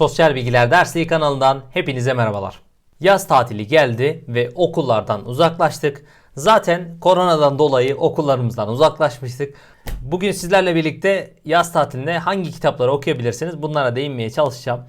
Sosyal Bilgiler Dersliği kanalından hepinize merhabalar. Yaz tatili geldi ve okullardan uzaklaştık. Zaten koronadan dolayı okullarımızdan uzaklaşmıştık. Bugün sizlerle birlikte yaz tatilinde hangi kitapları okuyabilirsiniz bunlara değinmeye çalışacağım.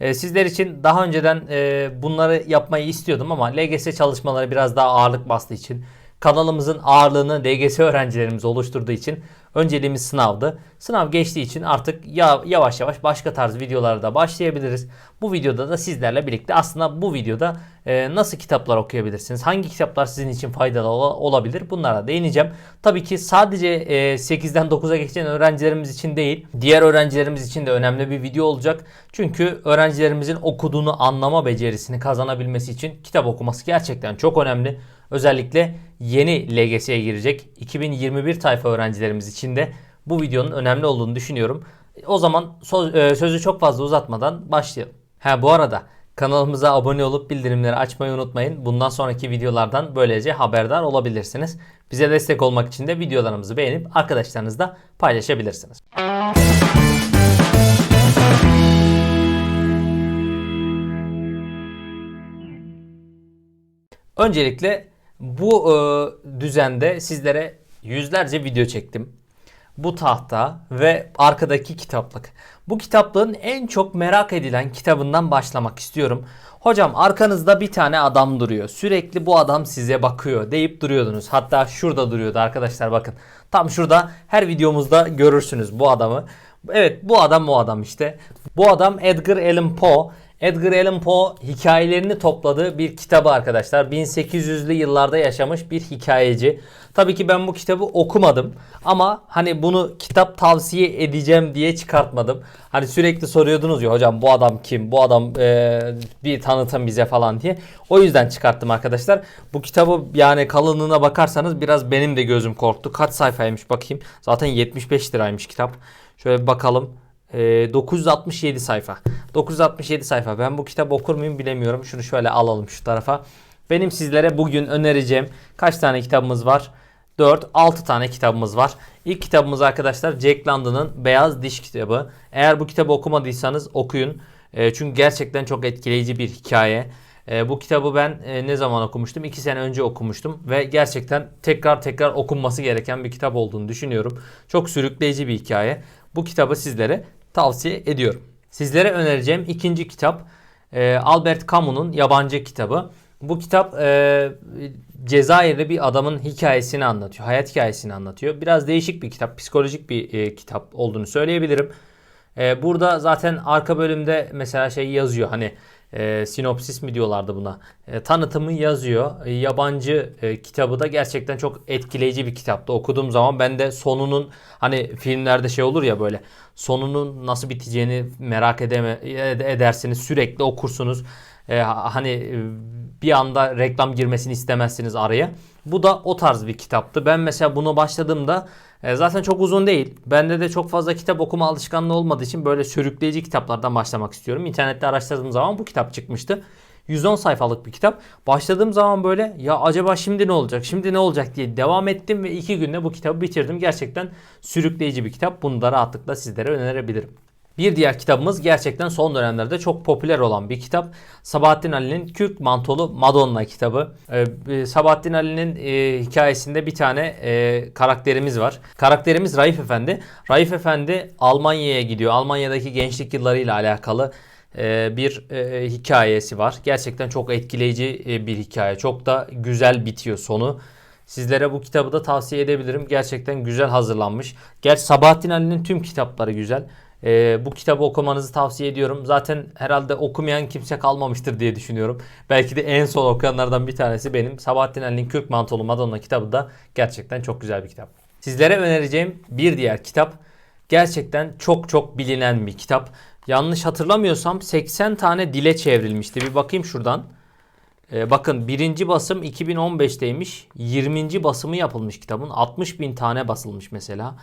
Ee, Sizler için daha önceden e, bunları yapmayı istiyordum ama LGS çalışmaları biraz daha ağırlık bastığı için kanalımızın ağırlığını LGS öğrencilerimiz oluşturduğu için önceliğimiz sınavdı. Sınav geçtiği için artık ya, yavaş yavaş başka tarz videolara da başlayabiliriz. Bu videoda da sizlerle birlikte aslında bu videoda e, nasıl kitaplar okuyabilirsiniz? Hangi kitaplar sizin için faydalı ola- olabilir? Bunlara değineceğim. Tabii ki sadece e, 8'den 9'a geçen öğrencilerimiz için değil, diğer öğrencilerimiz için de önemli bir video olacak. Çünkü öğrencilerimizin okuduğunu anlama becerisini kazanabilmesi için kitap okuması gerçekten çok önemli. Özellikle yeni LGS'ye girecek 2021 tayfa öğrencilerimiz için de bu videonun önemli olduğunu düşünüyorum. O zaman e, sözü çok fazla uzatmadan başlayalım. Ha bu arada kanalımıza abone olup bildirimleri açmayı unutmayın. Bundan sonraki videolardan böylece haberdar olabilirsiniz. Bize destek olmak için de videolarımızı beğenip arkadaşlarınızla paylaşabilirsiniz. Öncelikle bu e, düzende sizlere yüzlerce video çektim. Bu tahta ve arkadaki kitaplık. Bu kitaplığın en çok merak edilen kitabından başlamak istiyorum. Hocam arkanızda bir tane adam duruyor. Sürekli bu adam size bakıyor deyip duruyordunuz. Hatta şurada duruyordu arkadaşlar bakın. Tam şurada her videomuzda görürsünüz bu adamı. Evet bu adam o adam işte. Bu adam Edgar Allan Poe. Edgar Allan Poe hikayelerini topladığı bir kitabı arkadaşlar. 1800'lü yıllarda yaşamış bir hikayeci. Tabii ki ben bu kitabı okumadım ama hani bunu kitap tavsiye edeceğim diye çıkartmadım. Hani sürekli soruyordunuz ya hocam bu adam kim? Bu adam eee, bir tanıtın bize falan diye. O yüzden çıkarttım arkadaşlar. Bu kitabı yani kalınlığına bakarsanız biraz benim de gözüm korktu. Kaç sayfaymış bakayım. Zaten 75 liraymış kitap. Şöyle bir bakalım. Ee, 967 sayfa. 967 sayfa. Ben bu kitabı okur muyum bilemiyorum. Şunu şöyle alalım şu tarafa. Benim sizlere bugün önereceğim kaç tane kitabımız var? 4, 6 tane kitabımız var. İlk kitabımız arkadaşlar Jack London'ın Beyaz Diş kitabı. Eğer bu kitabı okumadıysanız okuyun. Ee, çünkü gerçekten çok etkileyici bir hikaye. Ee, bu kitabı ben e, ne zaman okumuştum? 2 sene önce okumuştum ve gerçekten tekrar tekrar okunması gereken bir kitap olduğunu düşünüyorum. Çok sürükleyici bir hikaye. Bu kitabı sizlere tavsiye ediyorum. Sizlere önereceğim ikinci kitap e, Albert Camus'un Yabancı kitabı. Bu kitap e, Cezayirli bir adamın hikayesini anlatıyor. Hayat hikayesini anlatıyor. Biraz değişik bir kitap. Psikolojik bir e, kitap olduğunu söyleyebilirim. E, burada zaten arka bölümde mesela şey yazıyor. Hani e, sinopsis mi diyorlardı buna. E, tanıtımı yazıyor. E, yabancı e, kitabı da gerçekten çok etkileyici bir kitaptı. Okuduğum zaman ben de sonunun hani filmlerde şey olur ya böyle sonunun nasıl biteceğini merak edeme, ed- edersiniz. Sürekli okursunuz. E, hani e, bir anda reklam girmesini istemezsiniz araya. Bu da o tarz bir kitaptı. Ben mesela bunu başladığımda e, zaten çok uzun değil. Bende de çok fazla kitap okuma alışkanlığı olmadığı için böyle sürükleyici kitaplardan başlamak istiyorum. İnternette araştırdığım zaman bu kitap çıkmıştı. 110 sayfalık bir kitap. Başladığım zaman böyle ya acaba şimdi ne olacak? Şimdi ne olacak diye devam ettim ve iki günde bu kitabı bitirdim. Gerçekten sürükleyici bir kitap. Bunu da rahatlıkla sizlere önerebilirim. Bir diğer kitabımız gerçekten son dönemlerde çok popüler olan bir kitap. Sabahattin Ali'nin Kürk Mantolu Madonna kitabı. Ee, Sabahattin Ali'nin e, hikayesinde bir tane e, karakterimiz var. Karakterimiz Raif Efendi. Raif Efendi Almanya'ya gidiyor. Almanya'daki gençlik yıllarıyla alakalı e, bir e, hikayesi var. Gerçekten çok etkileyici e, bir hikaye. Çok da güzel bitiyor sonu. Sizlere bu kitabı da tavsiye edebilirim. Gerçekten güzel hazırlanmış. Gerçi Sabahattin Ali'nin tüm kitapları güzel. Ee, bu kitabı okumanızı tavsiye ediyorum. Zaten herhalde okumayan kimse kalmamıştır diye düşünüyorum. Belki de en son okuyanlardan bir tanesi benim. Sabahattin Ali'nin Kürk Mantolu Madonna kitabı da gerçekten çok güzel bir kitap. Sizlere önereceğim bir diğer kitap gerçekten çok çok bilinen bir kitap. Yanlış hatırlamıyorsam 80 tane dile çevrilmişti. Bir bakayım şuradan. Ee, bakın birinci basım 2015'teymiş. 20. basımı yapılmış kitabın. 60 bin tane basılmış mesela.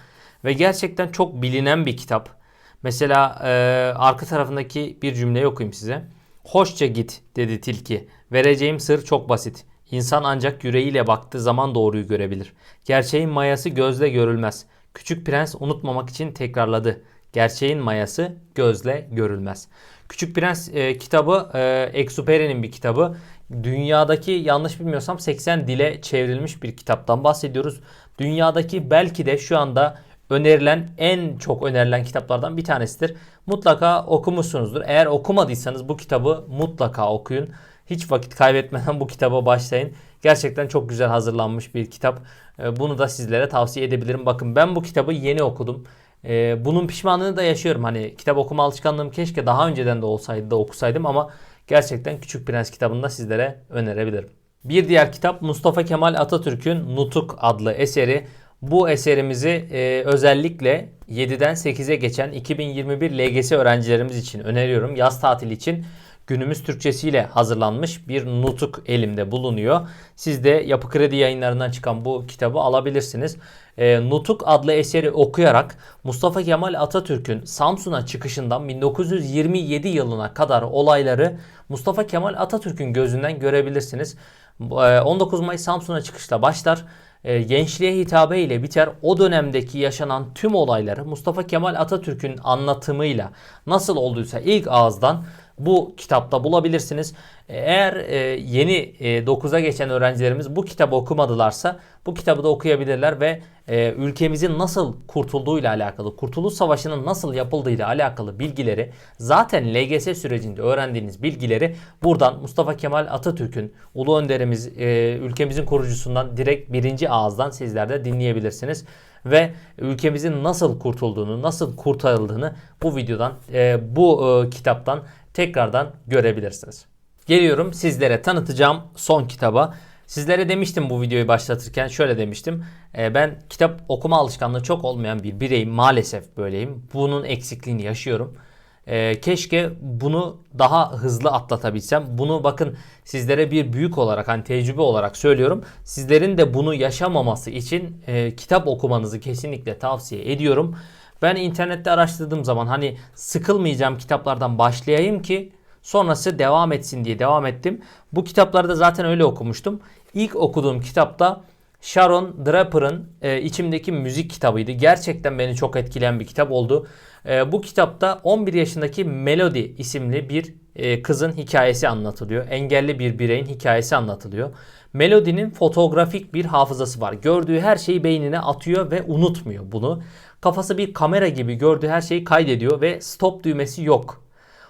Ve gerçekten çok bilinen bir kitap. Mesela e, arka tarafındaki bir cümleyi okuyayım size. Hoşça git dedi tilki. Vereceğim sır çok basit. İnsan ancak yüreğiyle baktığı zaman doğruyu görebilir. Gerçeğin mayası gözle görülmez. Küçük prens unutmamak için tekrarladı. Gerçeğin mayası gözle görülmez. Küçük Prens e, kitabı e, Exupéry'nin bir kitabı. Dünyadaki yanlış bilmiyorsam 80 dile çevrilmiş bir kitaptan bahsediyoruz. Dünyadaki belki de şu anda önerilen en çok önerilen kitaplardan bir tanesidir. Mutlaka okumuşsunuzdur. Eğer okumadıysanız bu kitabı mutlaka okuyun. Hiç vakit kaybetmeden bu kitaba başlayın. Gerçekten çok güzel hazırlanmış bir kitap. Ee, Bunu da sizlere tavsiye edebilirim. Bakın ben bu kitabı yeni okudum. Ee, Bunun pişmanlığını da yaşıyorum. Hani kitap okuma alışkanlığım keşke daha önceden de olsaydı da okusaydım ama gerçekten Küçük Prens kitabını da sizlere önerebilirim. Bir diğer kitap Mustafa Kemal Atatürk'ün Nutuk adlı eseri. Bu eserimizi e, özellikle 7'den 8'e geçen 2021 LGS öğrencilerimiz için öneriyorum. Yaz tatili için günümüz Türkçesiyle hazırlanmış bir nutuk elimde bulunuyor. Siz de Yapı Kredi yayınlarından çıkan bu kitabı alabilirsiniz. E, nutuk adlı eseri okuyarak Mustafa Kemal Atatürk'ün Samsun'a çıkışından 1927 yılına kadar olayları Mustafa Kemal Atatürk'ün gözünden görebilirsiniz. E, 19 Mayıs Samsun'a çıkışla başlar e, gençliğe hitabe ile biter. O dönemdeki yaşanan tüm olayları Mustafa Kemal Atatürk'ün anlatımıyla nasıl olduysa ilk ağızdan bu kitapta bulabilirsiniz. E, Eğer e, yeni e, 9'a geçen öğrencilerimiz bu kitabı okumadılarsa bu kitabı da okuyabilirler ve e, ülkemizin nasıl kurtulduğuyla alakalı, Kurtuluş Savaşı'nın nasıl yapıldığıyla alakalı bilgileri zaten LGS sürecinde öğrendiğiniz bilgileri buradan Mustafa Kemal Atatürk'ün ulu önderimiz, e, ülkemizin kurucusundan direkt birinci ağızdan sizler de dinleyebilirsiniz ve ülkemizin nasıl kurtulduğunu, nasıl kurtarıldığını bu videodan, e, bu e, kitaptan tekrardan görebilirsiniz. Geliyorum sizlere tanıtacağım son kitaba. Sizlere demiştim bu videoyu başlatırken şöyle demiştim. E, ben kitap okuma alışkanlığı çok olmayan bir bireyim. Maalesef böyleyim. Bunun eksikliğini yaşıyorum. E, keşke bunu daha hızlı atlatabilsem. Bunu bakın sizlere bir büyük olarak hani tecrübe olarak söylüyorum. Sizlerin de bunu yaşamaması için e, kitap okumanızı kesinlikle tavsiye ediyorum. Ben internette araştırdığım zaman hani sıkılmayacağım kitaplardan başlayayım ki sonrası devam etsin diye devam ettim. Bu kitapları da zaten öyle okumuştum. İlk okuduğum kitapta Sharon Draper'ın e, içimdeki müzik kitabıydı. Gerçekten beni çok etkileyen bir kitap oldu. E, bu kitapta 11 yaşındaki Melody isimli bir e, kızın hikayesi anlatılıyor. Engelli bir bireyin hikayesi anlatılıyor. Melody'nin fotoğrafik bir hafızası var. Gördüğü her şeyi beynine atıyor ve unutmuyor bunu. Kafası bir kamera gibi gördüğü her şeyi kaydediyor ve stop düğmesi yok.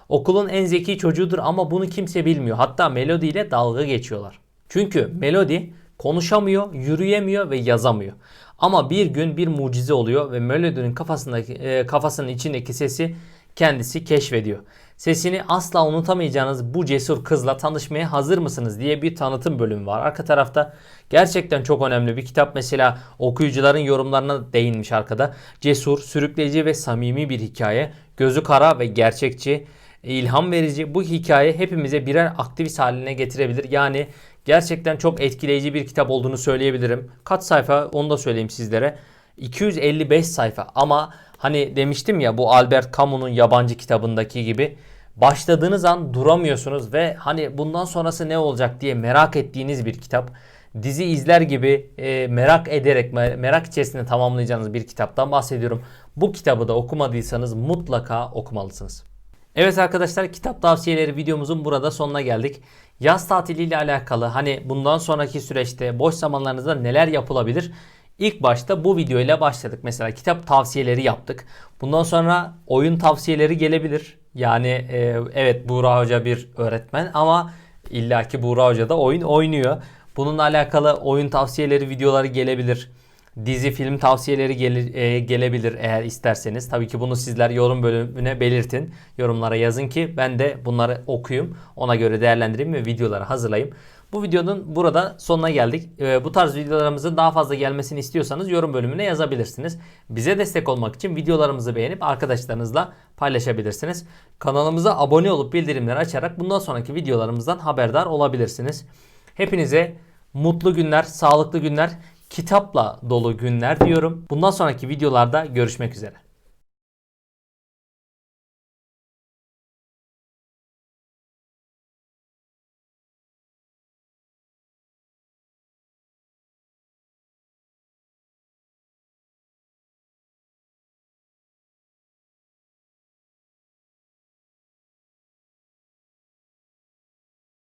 Okulun en zeki çocuğudur ama bunu kimse bilmiyor. Hatta Melody ile dalga geçiyorlar. Çünkü Melody konuşamıyor, yürüyemiyor ve yazamıyor. Ama bir gün bir mucize oluyor ve Melody'nin kafasındaki e, kafasının içindeki sesi kendisi keşfediyor. Sesini asla unutamayacağınız bu cesur kızla tanışmaya hazır mısınız diye bir tanıtım bölümü var. Arka tarafta gerçekten çok önemli bir kitap. Mesela okuyucuların yorumlarına değinmiş arkada. Cesur, sürükleyici ve samimi bir hikaye. Gözü kara ve gerçekçi, ilham verici. Bu hikaye hepimize birer aktivist haline getirebilir. Yani gerçekten çok etkileyici bir kitap olduğunu söyleyebilirim. Kaç sayfa onu da söyleyeyim sizlere. 255 sayfa ama hani demiştim ya bu Albert Camus'un yabancı kitabındaki gibi başladığınız an duramıyorsunuz ve hani bundan sonrası ne olacak diye merak ettiğiniz bir kitap. Dizi izler gibi e, merak ederek merak içerisinde tamamlayacağınız bir kitaptan bahsediyorum. Bu kitabı da okumadıysanız mutlaka okumalısınız. Evet arkadaşlar kitap tavsiyeleri videomuzun burada sonuna geldik. Yaz tatiliyle alakalı hani bundan sonraki süreçte boş zamanlarınızda neler yapılabilir? İlk başta bu video ile başladık. Mesela kitap tavsiyeleri yaptık. Bundan sonra oyun tavsiyeleri gelebilir. Yani e, evet Buğra Hoca bir öğretmen ama illaki Buğra Hoca da oyun oynuyor. Bununla alakalı oyun tavsiyeleri videoları gelebilir. Dizi film tavsiyeleri gelir, e, gelebilir eğer isterseniz. Tabii ki bunu sizler yorum bölümüne belirtin. Yorumlara yazın ki ben de bunları okuyayım. Ona göre değerlendireyim ve videoları hazırlayayım. Bu videonun burada sonuna geldik. Ee, bu tarz videolarımızın daha fazla gelmesini istiyorsanız yorum bölümüne yazabilirsiniz. Bize destek olmak için videolarımızı beğenip arkadaşlarınızla paylaşabilirsiniz. Kanalımıza abone olup bildirimleri açarak bundan sonraki videolarımızdan haberdar olabilirsiniz. Hepinize mutlu günler, sağlıklı günler, kitapla dolu günler diyorum. Bundan sonraki videolarda görüşmek üzere.